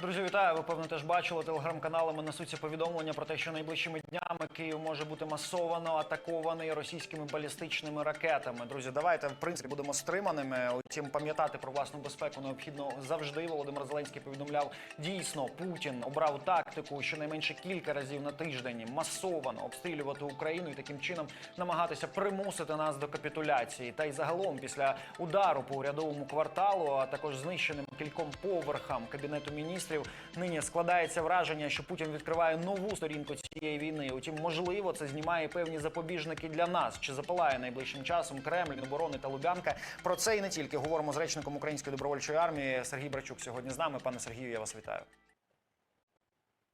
Друзі, вітаю. Ви певно теж бачили телеграм-каналами несуться повідомлення про те, що найближчими днями Київ може бути масовано атакований російськими балістичними ракетами. Друзі, давайте в принципі будемо стриманими. Утім, пам'ятати про власну безпеку необхідно завжди. Володимир Зеленський повідомляв дійсно, Путін обрав тактику щонайменше кілька разів на тиждень масовано обстрілювати Україну і таким чином намагатися примусити нас до капітуляції. Та й загалом після удару по урядовому кварталу, а також знищеним кільком поверхам кабінету міністрів, нині складається враження, що Путін відкриває нову сторінку цієї війни. Утім, можливо, це знімає певні запобіжники для нас. Чи запалає найближчим часом Кремль, оборони та Лубянка? Про це і не тільки говоримо з речником Української добровольчої армії Сергій Брачук. Сьогодні з нами. Пане Сергію, я вас вітаю.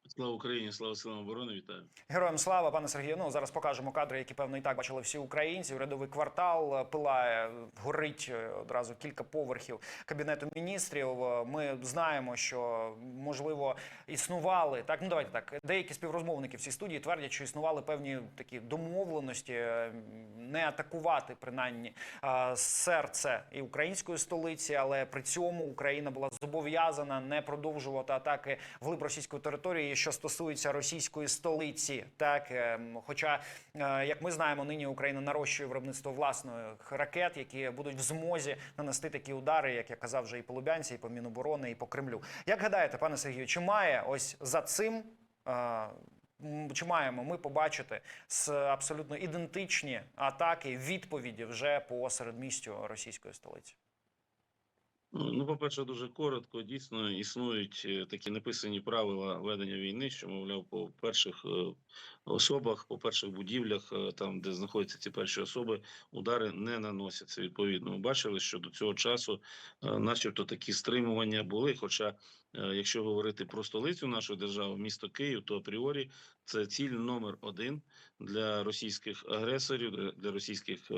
Слава Україні, слава силам оборони, вітаю. Героям слава, пане Сергію. Ну зараз покажемо кадри, які певно і так бачили всі українці. Урядовий квартал е, пилає, горить е, одразу кілька поверхів кабінету міністрів. Е, Ми знаємо, що можливо існували так. Ну давайте так. Деякі співрозмовники в цій студії твердять, що існували певні такі домовленості е, не атакувати принаймні е, серце і української столиці, але при цьому Україна була зобов'язана не продовжувати атаки вглиб російської території, що стосується російської столиці. Так, е, хоча, е, як ми знаємо, нині Україна нарощує виробництво власних ракет, які будуть в змозі нанести такі удари, як я казав, вже і по Лубянці, і по Міноборони, і по Кремлю. Як гадаєте, пане Сергію, чи має ось за цим? е, Чи маємо ми побачити з абсолютно ідентичні атаки, відповіді вже по середмістю російської столиці? Ну, по-перше, дуже коротко. Дійсно існують е, такі написані правила ведення війни, що мовляв, по перших е, особах, по перших будівлях, е, там де знаходяться ці перші особи, удари не наносяться. Відповідно, ми бачили, що до цього часу, е, начебто, такі стримування були. Хоча, е, якщо говорити про столицю нашої держави, місто Київ, то апріорі це ціль номер один для російських агресорів, для- російських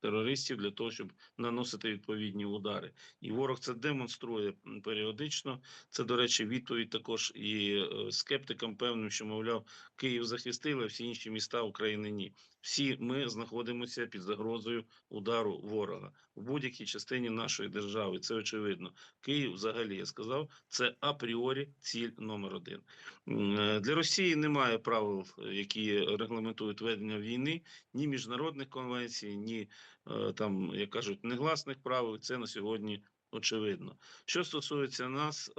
терористів, для того, щоб наносити відповідні удари. І ворог це демонструє періодично. Це, до речі, відповідь також і скептикам певним, що мовляв, Київ захистили, а всі інші міста України ні. Всі ми знаходимося під загрозою удару ворога в будь-якій частині нашої держави. Це очевидно. Київ, взагалі, я сказав, це апріорі ціль номер один. Е, Для Росії немає правил, е, які регламентують ведення війни, ні міжнародних конвенцій, ні е, там, як кажуть, негласних правил. Це на сьогодні очевидно. Що стосується нас,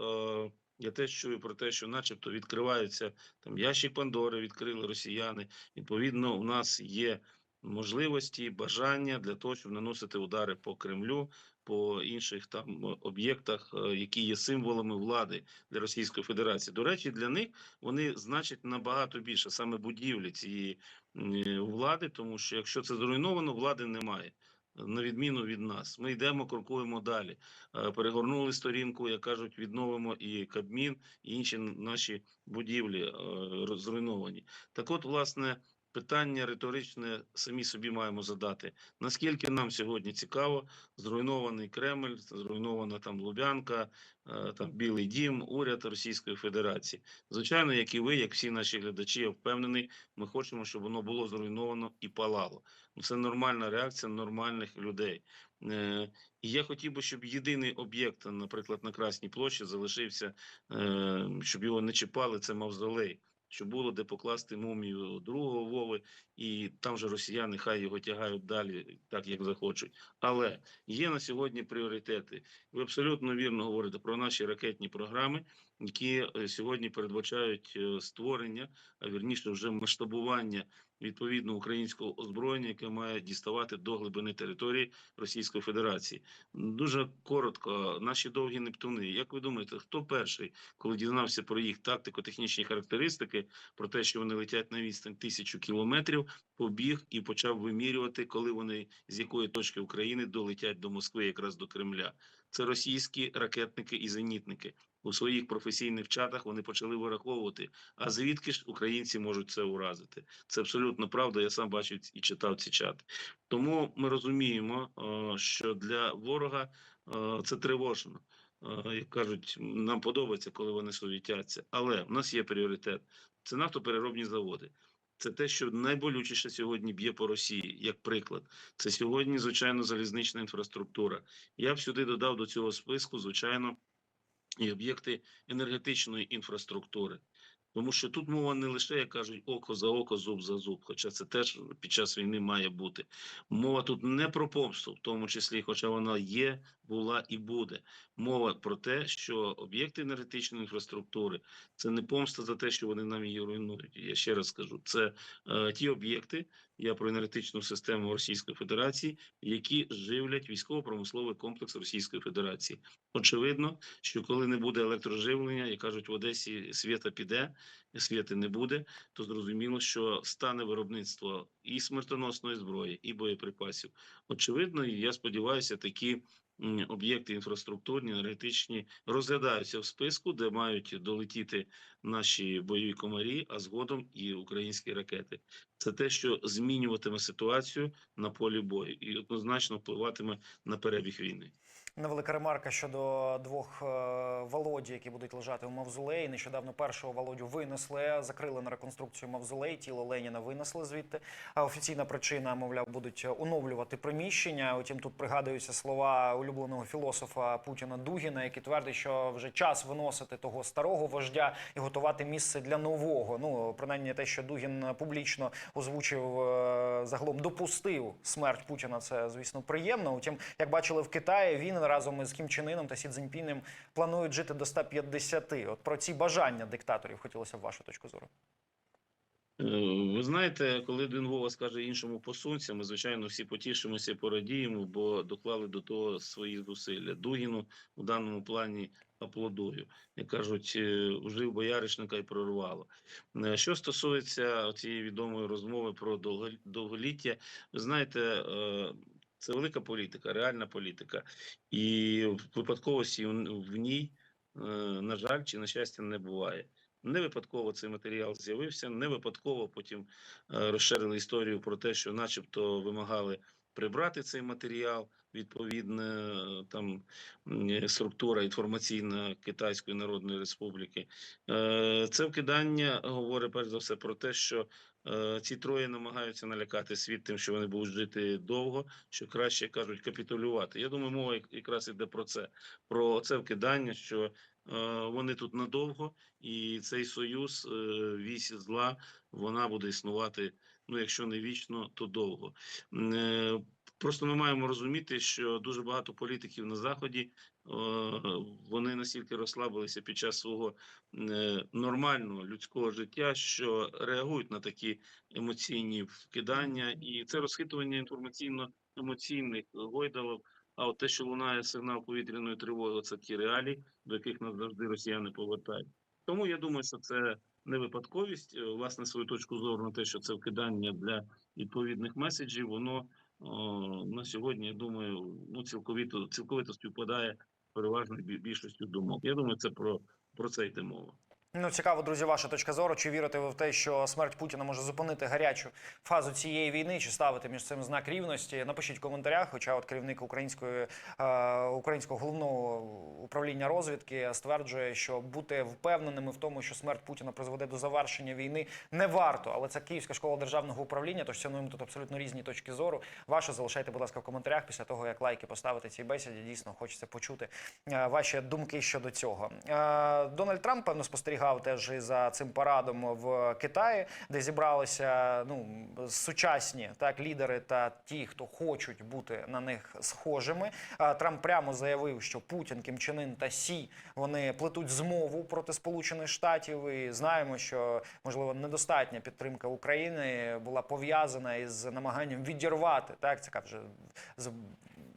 я теж чую про те, що, начебто, відкриваються там ящик Пандори, відкрили росіяни. Відповідно, у нас є можливості, бажання для того, щоб наносити удари по Кремлю, по інших там е, об'єктах, е, які є символами влади для Російської Федерації. До речі, для них вони значать набагато більше саме будівлі цієї влади, тому що якщо це зруйновано, влади немає. На відміну від нас, ми йдемо, крокуємо далі. Е, Перегорнули сторінку, як кажуть, відновимо і Кабмін, і інші наші будівлі е, зруйновані. Так, от, власне, питання риторичне самі собі маємо задати: наскільки нам сьогодні цікаво, зруйнований Кремль, зруйнована там Лубянка, е, там Білий Дім, уряд Російської Федерації. Звичайно, як і ви, як всі наші глядачі, я впевнений, ми хочемо, щоб воно було зруйновано і палало. Ну, Це нормальна реакція нормальних людей. Е, І я хотів би, щоб єдиний об'єкт, наприклад, на Красній площі залишився, е, щоб його не чіпали, це мавзолей. Щоб було де покласти мумію другого Вови, і там же росіяни хай його тягають далі, так як захочуть. Але є на сьогодні пріоритети. Ви абсолютно вірно говорите про наші ракетні програми, які е, сьогодні передбачають е, створення, а вірніше вже масштабування відповідно українського озброєння, яке має діставати до глибини території Російської Федерації. Дуже коротко, наші довгі нептуни. Як ви думаєте, хто перший, коли дізнався про їх тактико-технічні характеристики, про те, що вони летять на відстань тисячу кілометрів, побіг і почав вимірювати, коли вони з якої точки України долетять до Москви, якраз до Кремля? Це російські ракетники і зенітники. У своїх професійних чатах вони почали вираховувати, а звідки ж українці можуть це уразити. Це абсолютно правда. Я сам бачив і читав ці чати. Тому ми розуміємо, що для ворога це тривожно. Як кажуть, нам подобається, коли вони суетяться. Але в нас є пріоритет: це нафтопереробні заводи. Це те, що найболючіше сьогодні б'є по Росії, як приклад. Це сьогодні, звичайно, залізнична інфраструктура. Я б сюди додав до цього списку, звичайно, і об'єкти енергетичної інфраструктури. Тому що тут мова не лише, як кажуть, око за око, зуб за зуб, хоча це теж під час війни має бути. Мова тут не про помсту, в тому числі, хоча вона є, була і буде. Мова про те, що об'єкти енергетичної інфраструктури це не помста за те, що вони нам її руйнують. Я ще раз скажу, це е, ті об'єкти, я про енергетичну систему Російської Федерації, які живлять військово-промисловий комплекс Російської Федерації. Очевидно, що коли не буде електроживлення, як кажуть, в Одесі світа піде, світи не буде, то зрозуміло, що стане виробництво і смертоносної зброї, і боєприпасів. Очевидно, і я сподіваюся, такі об'єкти інфраструктурні, енергетичні розглядаються в списку, де мають долетіти наші бойові комарі, а згодом і українські ракети. Це те, що змінюватиме ситуацію на полі бою і однозначно впливатиме на перебіг війни. Невелика ремарка щодо двох е, Володі, які будуть лежати у мавзолеї. Нещодавно першого Володю винесли, закрили на реконструкцію мавзолей. Тіло Леніна винесли звідти. А офіційна причина, мовляв, будуть оновлювати приміщення. Утім, тут пригадуються слова улюбленого філософа Путіна Дугіна, який твердить, що вже час виносити того старого вождя і готувати місце для нового. Ну принаймні те, що Дугін публічно озвучив е, загалом допустив смерть Путіна. Це звісно приємно. Утім, як бачили в Китаї, він разом із Кім Чен Іном та Сі Цзіньпінем планують жити до 150. От про ці бажання диктаторів хотілося б вашу точку зору. Е, Ви знаєте, коли один Вова скаже іншому посунься, ми звичайно всі потішимося, порадіємо, бо доклали до того свої зусилля. Дугіну у даному плані аплодую. Як кажуть, е, ужив бояришника і прорвало. Е, Що стосується цієї відомої розмови про довголіття, ви знаєте. Це велика політика, реальна політика, і випадковості в в ній, е, на жаль, чи на щастя, не буває. Не випадково цей матеріал з'явився, не випадково потім е, розширили історію про те, що, начебто, вимагали прибрати цей матеріал. Відповідна е, там структура інформаційна Китайської Народної Республіки. Е, Це вкидання говорить перш за все про те, що е, ці троє намагаються налякати світ тим, що вони будуть жити довго, що краще кажуть капітулювати. Я думаю, мова як- якраз іде про це, про це вкидання, що е, вони тут надовго, і цей союз, е, вісь зла, вона буде існувати. Ну, якщо не вічно, то довго. Е, Просто ми маємо розуміти, що дуже багато політиків на заході е, вони настільки розслабилися під час свого е, нормального людського життя, що реагують на такі емоційні вкидання, і це розхитування інформаційно-емоційних гойдалок. А от те, що лунає сигнал повітряної тривоги, це ті реалії, до яких нас завжди росіяни повертають. Тому я думаю, що це не випадковість. Е, Власне, свою точку зору на те, що це вкидання для відповідних меседжів, воно о, на сьогодні, я думаю, ну цілковито цілковито співпадає переважною бі- більшістю думок. Я думаю, це про, про це йде мова. Ну, цікаво, друзі, ваша точка зору. Чи вірите ви в те, що смерть Путіна може зупинити гарячу фазу цієї війни, чи ставити між цим знак рівності? Напишіть в коментарях. Хоча, от керівник української е, українського головного управління розвідки стверджує, що бути впевненими в тому, що смерть Путіна призведе до завершення війни, не варто. Але це Київська школа державного управління. Тож цінуємо тут абсолютно різні точки зору. Вашу залишайте, будь ласка, в коментарях після того, як лайки поставити цій бесіді. Дійсно, хочеться почути е, ваші думки щодо цього. Е, Дональд Трамп певно спостерігав теж і за цим парадом в Китаї, де зібралися ну сучасні так лідери та ті, хто хочуть бути на них схожими. Трамп прямо заявив, що Путін, Кім Чен Ін та Сі вони плетуть змову проти Сполучених Штатів. І знаємо, що можливо недостатня підтримка України була пов'язана із намаганням відірвати так. Це вже з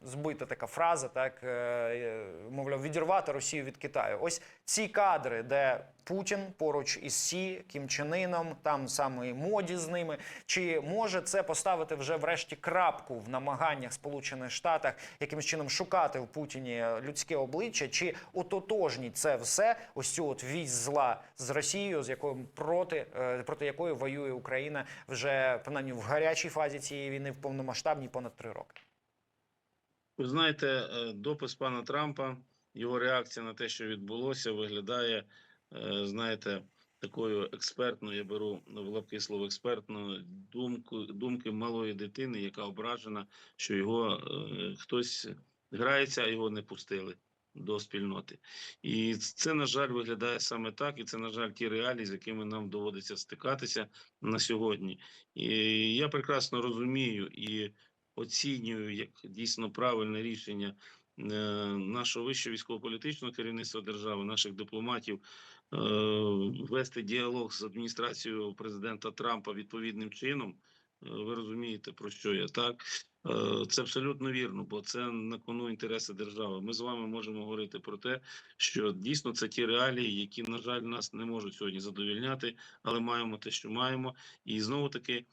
збита така фраза, так е, е, мовляв, відірвати Росію від Китаю. Ось ці кадри, де Путін поруч із Сі, Кім Чен Іном, там саме і моді з ними. Чи може це поставити вже врешті крапку в намаганнях Сполучених Штатах якимось чином шукати в Путіні людське обличчя? Чи ототожніть це все ось цю от вісь зла з Росією, з якою проти, е, проти якої воює Україна вже принаймні в гарячій фазі цієї війни в повномасштабній понад три роки? Ви знаєте, е, допис пана Трампа, його реакція на те, що відбулося, виглядає, е, знаєте, такою експертною, я беру в лапки слово експертною думку, думки малої дитини, яка ображена, що його е, хтось грається, а його не пустили. до спільноти. І це, на жаль, виглядає саме так, і це, на жаль, ті реалії, з якими нам доводиться стикатися на сьогодні. І я прекрасно розумію і оцінюю як дійсно правильне рішення е, нашого вищого військово-політичного керівництва держави, наших дипломатів е, вести діалог з адміністрацією президента Трампа відповідним чином. Е, Ви розумієте, про що я так? Це абсолютно вірно, бо це на кону інтереси держави. Ми з вами можемо говорити про те, що дійсно це ті реалії, які, на жаль, нас не можуть сьогодні задовільняти, але маємо те, що маємо. І знову таки,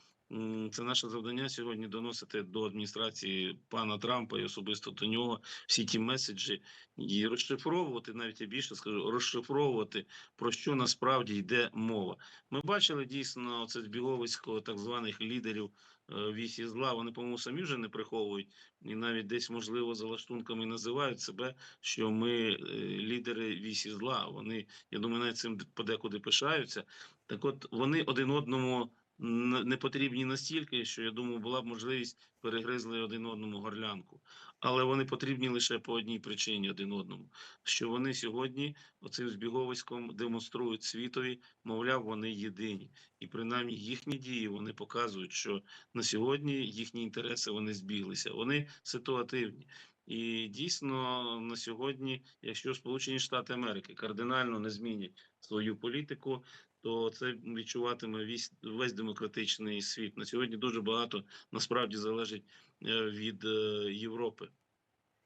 це наше завдання сьогодні доносити до адміністрації пана Трампа і особисто до нього всі ті меседжі і розшифровувати, навіть я більше скажу, розшифровувати про що насправді йде мова. Ми бачили дійсно це збіговисько так званих лідерів е, вісі зла. Вони, по-моєму, самі вже не приховують і навіть десь, можливо, за лаштунками називають себе, що ми е, лідери вісі зла. Вони, я думаю, навіть цим подекуди пишаються. Так, от вони один одному не потрібні настільки, що я думаю, була б можливість перегризли один одному горлянку. Але вони потрібні лише по одній причині один одному, що вони сьогодні оцим збіговиськом демонструють світові, мовляв, вони єдині, і принаймні їхні дії вони показують, що на сьогодні їхні інтереси вони збіглися, вони ситуативні. І дійсно на сьогодні, якщо Сполучені Штати Америки кардинально не змінять свою політику, то це відчуватиме весь, весь демократичний світ. На сьогодні дуже багато насправді залежить е, від е, Європи.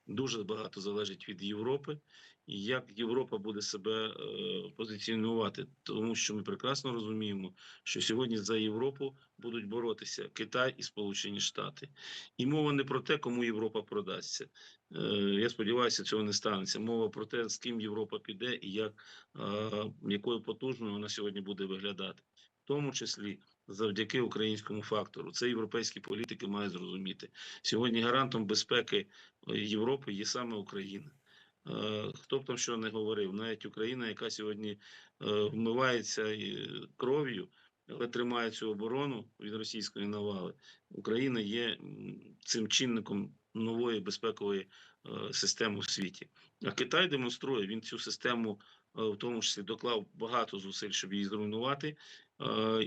Дуже багато залежить від Європи, і як Європа буде себе е, позиціонувати, тому що ми прекрасно розуміємо, що сьогодні за Європу будуть боротися Китай і Сполучені Штати. І мова не про те, кому Європа продасться. Е, я сподіваюся, цього не станеться. Мова про те, з ким Європа піде і як якою потужною вона сьогодні буде виглядати, в тому числі завдяки українському фактору. Це європейські політики мають зрозуміти. Сьогодні гарантом безпеки Європи є саме Україна. Е, Хто б там що не говорив, навіть Україна, яка сьогодні е, вмивається е, кров'ю, але тримає цю оборону від російської навали. Україна є цим чинником нової безпекової системи в світі. А Китай демонструє, він цю систему в тому числі доклав багато зусиль, щоб її зруйнувати,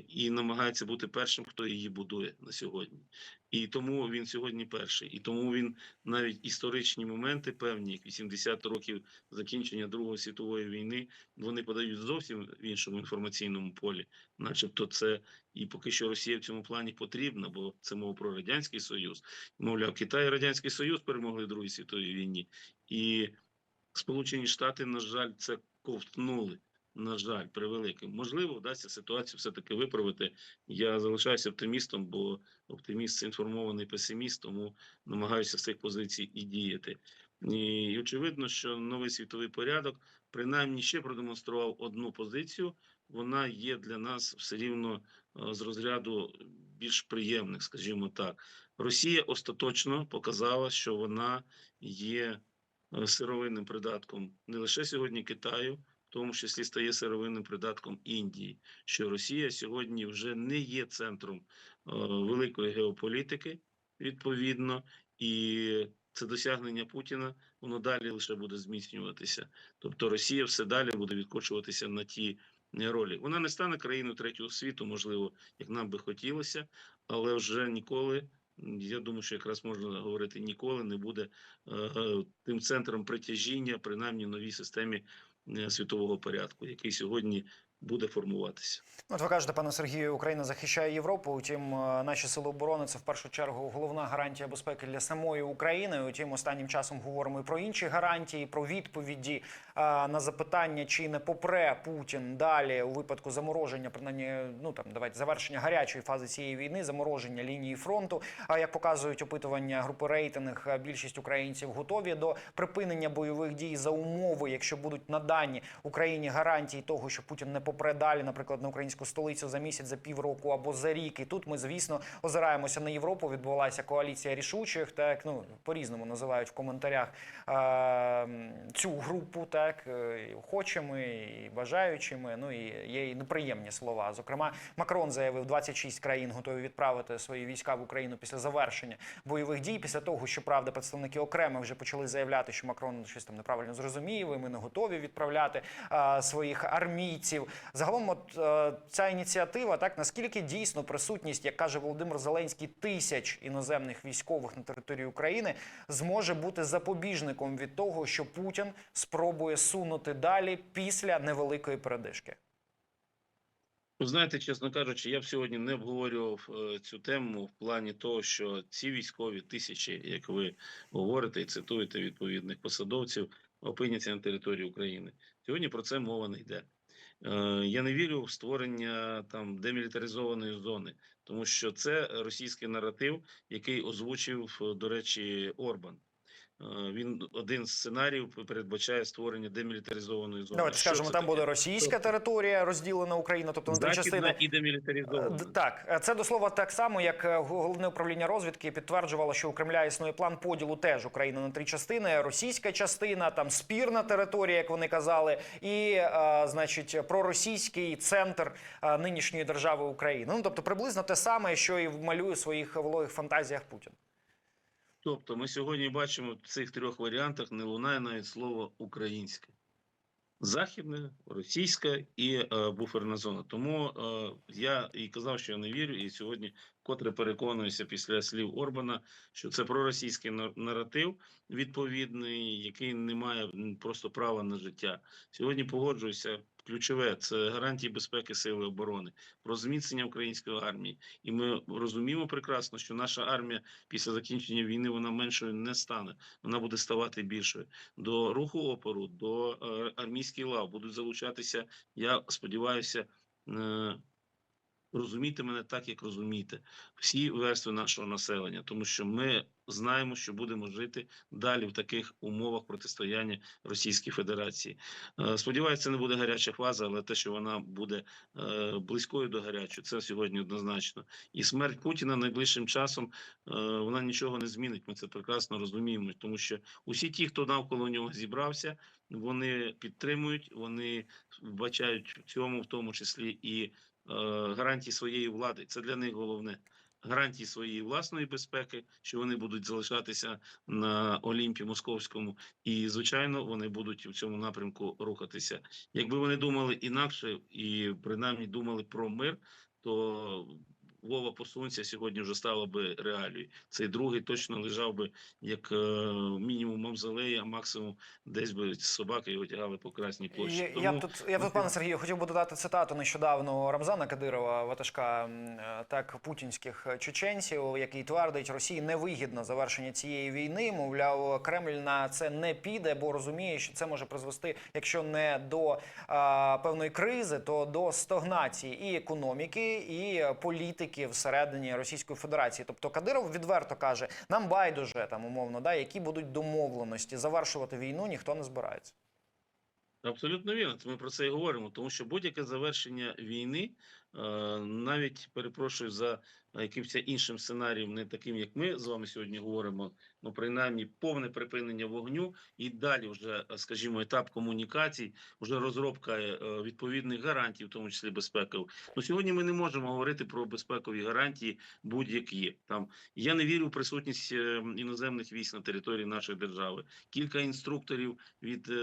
і намагається бути першим, хто її будує на сьогодні. І тому він сьогодні перший. І тому він навіть історичні моменти, певні, як 80 років закінчення Другої світової війни, вони подають зовсім в іншому інформаційному полі, начебто, це і поки що Росія в цьому плані потрібна, бо це мова про радянський союз. Мовляв, Китай і радянський союз перемогли в Другій світовій війні, і Сполучені Штати, на жаль, це ковтнули. На жаль, превелике. Можливо, вдасться ситуацію все-таки виправити. Я залишаюся оптимістом, бо оптиміст це інформований песиміст, тому намагаюся з цих позицій і діяти. І, і очевидно, що новий світовий порядок принаймні ще продемонстрував одну позицію. Вона є для нас все рівно е, з розряду більш приємних, скажімо так. Росія остаточно показала, що вона є е, сировинним придатком не лише сьогодні Китаю, в тому числі стає сировинним придатком Індії, що Росія сьогодні вже не є центром е, великої геополітики, відповідно, і це досягнення Путіна, воно далі лише буде зміцнюватися. Тобто Росія все далі буде відкочуватися на ті е, ролі. Вона не стане країною третього світу, можливо, як нам би хотілося, але вже ніколи. Я думаю, що якраз можна говорити ніколи не буде е, е, тим центром притяжіння, принаймні новій системі світового порядку, який сьогодні буде формуватися. От ви кажете, пане Сергію, Україна захищає Європу. Утім, е, наші сили оборони це в першу чергу головна гарантія безпеки для самої України. Утім, останнім часом говоримо і про інші гарантії, про відповіді е, на запитання, чи не попре Путін далі у випадку замороження, принаймні, ну там давайте завершення гарячої фази цієї війни, замороження лінії фронту. А як показують опитування групи рейтинг, е, більшість українців готові до припинення бойових дій за умови, якщо будуть надані Україні гарантії того, що Путін не попре далі, наприклад, на українську столицю за місяць, за півроку або за рік. І тут ми, звісно, озираємося на Європу. Відбулася коаліція рішучих, так ну по різному називають в коментарях е, цю групу, так е, і охочими, і бажаючими. Ну і є і неприємні слова. Зокрема, Макрон заявив, 26 країн готові відправити свої війська в Україну після завершення бойових дій. Після того, що правда, представники окремо вже почали заявляти, що Макрон щось там неправильно зрозумів, і ми не готові відправляти а, своїх армійців. Загалом, от е, ця ініціатива, так наскільки дійсно присутність, як каже Володимир Зеленський, тисяч іноземних військових на території України зможе бути запобіжником від того, що Путін спробує сунути далі після невеликої передишки. Ви знаєте, чесно кажучи, я б сьогодні не обговорював е, цю тему в плані того, що ці військові тисячі, як ви говорите і цитуєте відповідних посадовців, опиняться на території України. Сьогодні про це мова не йде. Е, Я не вірю в створення там демілітаризованої зони, тому що це російський наратив, який озвучив, е, до речі, Орбан. Е, Він один з сценаріїв передбачає створення демілітаризованої зони. Давайте Що скажемо, там таке? буде російська територія розділена Україна, тобто на три частини. і демілітаризована. Так, е, це до слова так само, як е, головне управління розвідки підтверджувало, що у Кремля існує план поділу теж України на три частини: російська частина, там спірна територія, як вони казали, і е, значить проросійський центр е, нинішньої держави України. Ну тобто приблизно те саме, що і малює у своїх вологих фантазіях Путін. Тобто ми сьогодні бачимо в цих трьох варіантах не лунає навіть слово українське. Західне, російська і е, буферна зона. Тому е, я і казав, що я не вірю, і сьогодні вкотре переконуюся після слів Орбана, що це проросійський на- наратив відповідний, який не має просто права на життя. Сьогодні погоджуюся. Ключове це гарантії безпеки сили оборони, про зміцнення української армії, і ми розуміємо прекрасно, що наша армія після закінчення війни вона меншою не стане. Вона буде ставати більшою. До руху опору, до е, армійських лав будуть залучатися. Я сподіваюся, е, розуміти мене так, як розумієте, всі верстви нашого населення, тому що ми знаємо, що будемо жити далі в таких умовах протистояння Російській Федерації. Е, Сподіваюся, це не буде гаряча фаза, але те, що вона буде е, близькою до гарячої, це сьогодні однозначно. І смерть Путіна найближчим часом е, вона нічого не змінить. Ми це прекрасно розуміємо, тому що усі ті, хто навколо нього зібрався, вони підтримують, вони вбачають в цьому, в тому числі і е, гарантії своєї влади. Це для них головне. Гарантії своєї власної безпеки, що вони будуть залишатися на Олімпі Московському, і звичайно вони будуть в цьому напрямку рухатися. Якби вони думали інакше і принаймні думали про мир, то Вова посунься сьогодні вже стало би реалією. Цей другий точно лежав би як е, мінімум мавзолеї, а максимум десь би собаки його тягали по красній площі. Я, Тому я б тут, я тут, пане Сергію, хотів би додати цитату нещодавно Рамзана Кадирова, ватажка е, так путінських чеченців, який твердить, Росії невигідно завершення цієї війни. Мовляв, Кремль на це не піде, бо розуміє, що це може призвести, якщо не до а, певної кризи, то до стагнації і економіки, і політики всередині Російської Федерації. Тобто Кадиров відверто каже: нам байдуже там умовно, да, які будуть домовленості завершувати війну, ніхто не збирається. Абсолютно вірно. Ми про це і говоримо, тому що будь-яке завершення війни, навіть перепрошую за якимось іншим сценарієм, не таким, як ми з вами сьогодні говоримо, ну принаймні повне припинення вогню і далі, вже скажімо, етап комунікацій, вже розробка е, відповідних гарантій, в тому числі безпекових. Ну сьогодні ми не можемо говорити про безпекові гарантії будь-які. Там я не вірю в присутність е, іноземних військ на території нашої держави. Кілька інструкторів від е,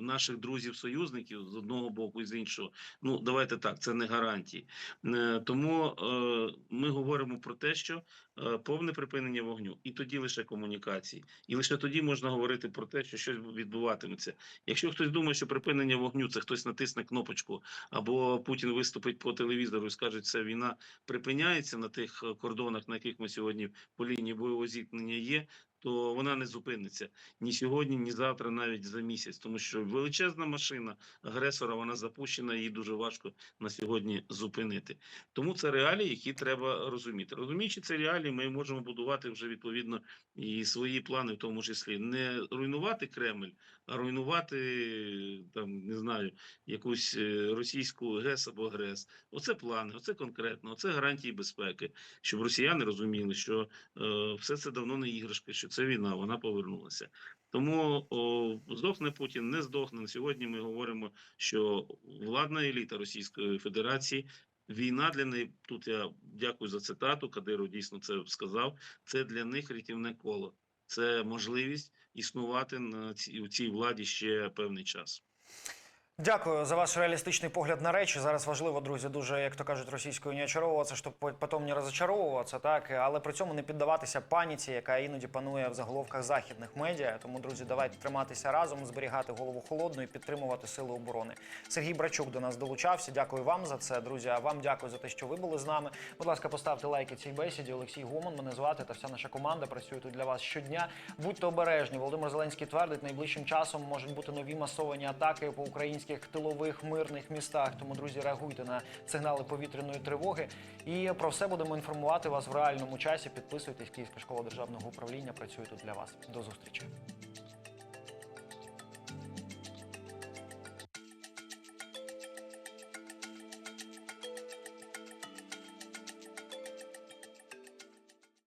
наших друзів-союзників з одного боку і з іншого. Ну давайте так, це не гарантії. Е, тому е, ми говоримо про те, що е, повне припинення вогню, і тоді лише комунікації, і лише тоді можна говорити про те, що щось відбуватиметься. Якщо хтось думає, що припинення вогню це хтось натисне кнопочку, або Путін виступить по телевізору і скаже, що ця війна припиняється на тих кордонах, на яких ми сьогодні по лінії бойового зіткнення є. То вона не зупиниться ні сьогодні, ні завтра, навіть за місяць, тому що величезна машина агресора вона запущена, її дуже важко на сьогодні зупинити. Тому це реалії, які треба розуміти. Розуміючи ці реалії, ми можемо будувати вже відповідно і свої плани, в тому числі не руйнувати Кремль, руйнувати там не знаю якусь е, російську ГЕС або ГРЕС. Оце плани, оце конкретно, оце гарантії безпеки, щоб росіяни розуміли, що е, все це давно не іграшка, що це війна, вона повернулася. Тому о, здохне Путін, не здохне. Сьогодні ми говоримо, що владна еліта Російської Федерації. Війна для неї тут я дякую за цитату. Кадиров дійсно це сказав. Це для них рятівне коло, це можливість існувати на цій, у цій владі ще певний час. Дякую за ваш реалістичний погляд на речі. Зараз важливо, друзі, дуже як то кажуть російською, не очаровуватися, щоб по- потім не розочаровуватися, так але при цьому не піддаватися паніці, яка іноді панує в заголовках західних медіа. Тому, друзі, давайте триматися разом, зберігати голову холодну і підтримувати сили оборони. Сергій Брачук до нас долучався. Дякую вам за це, друзі. А вам дякую за те, що ви були з нами. Будь ласка, поставте лайки цій бесіді. Олексій Гуман мене звати та вся наша команда працює тут для вас щодня. Будьте обережні. Володимир Зеленський твердить, найближчим часом можуть бути нові масовані атаки по українських тилових мирних містах. Тому, друзі, реагуйте на сигнали повітряної тривоги. І про все будемо інформувати вас в реальному часі. Підписуйтесь. Київська школа державного управління працює тут для вас. До зустрічі.